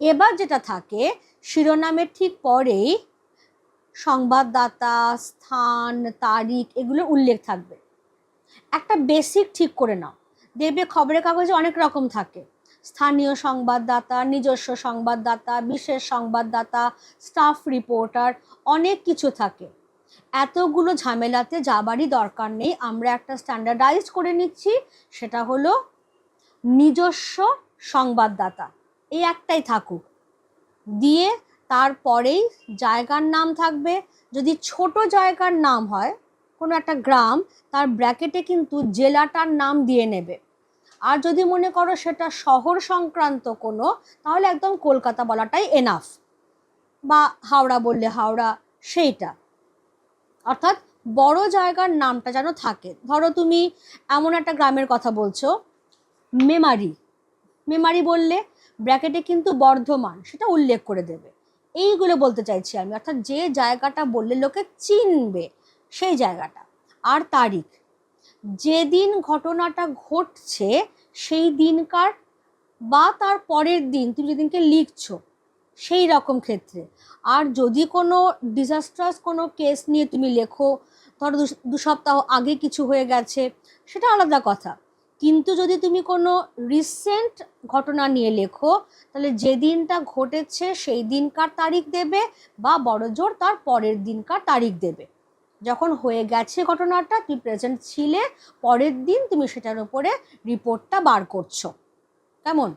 এবার যেটা থাকে, শিরোনামের ঠিক পরেই সংবাদদাতা, স্থান, তারিখ এগুলোর উল্লেখ থাকবে। একটা বেসিক ঠিক করে নাও। দেখবে খবরের কাগজে অনেক রকম থাকে। স্থানীয় সংবাদদাতা, নিজস্ব সংবাদদাতা, বিশেষ সংবাদদাতা স্টাফ রিপোর্টার অনেক কিছু থাকে। এতগুলো ঝামেলাতে যাবারই দরকার নেই। আমরা একটা স্ট্যান্ডার্ডাইজ করে নিচ্ছি, সেটা হলো নিজস্ব সংবাদদাতা। এই একটাই থাকুক। দিয়ে তারপরেই জায়গার নাম থাকবে। যদি ছোট জায়গার নাম হয়, কোনো একটা গ্রাম, তার ব্র্যাকেটে কিন্তু জেলাটার নাম দিয়ে নেবে। আর যদি মনে করো সেটা শহর সংক্রান্ত কোনো, তাহলে একদম কলকাতা বলাটাই এনাফ বা হাওড়া বললে হাওড়া, সেইটা। অর্থাৎ বড় জায়গার নামটা যেন থাকে। ধরো তুমি এমন একটা গ্রামের কথা বলছো, মেমারি। মেমারি বললে ব্র্যাকেটে কিন্তু বর্ধমান, সেটা উল্লেখ করে দেবে। এইগুলো বলতে চাইছি আমি, অর্থাৎ যে জায়গাটা বললে লোকে চিনবে, সেই জায়গাটা। আর তারিখ, যেদিন ঘটনাটা ঘটছে, সেই দিনকার বা তার পরের দিন, তুমি যেদিনকে লিখছো, সেই রকম ক্ষেত্রে। আর যদি কোনো ডিজাস্ট্রাস কোনো কেস নিয়ে তুমি লেখো, ধরো দু- দু সপ্তাহ আগে কিছু হয়ে গেছে, সেটা আলাদা কথা। কিন্তু যদি তুমি কোনো রিসেন্ট ঘটনা নিয়ে লেখো, তাহলে যে দিনটা ঘটেছে সেই দিনকার তারিখ দেবে বা বড় জোর তার পরের দিনকার তারিখ দেবে। যখন হয়ে গেছে ঘটনাটা, তুমি প্রেজেন্ট ছিলে, পরের দিন তুমি সেটার উপরে রিপোর্টটা বার করছ। কেমন?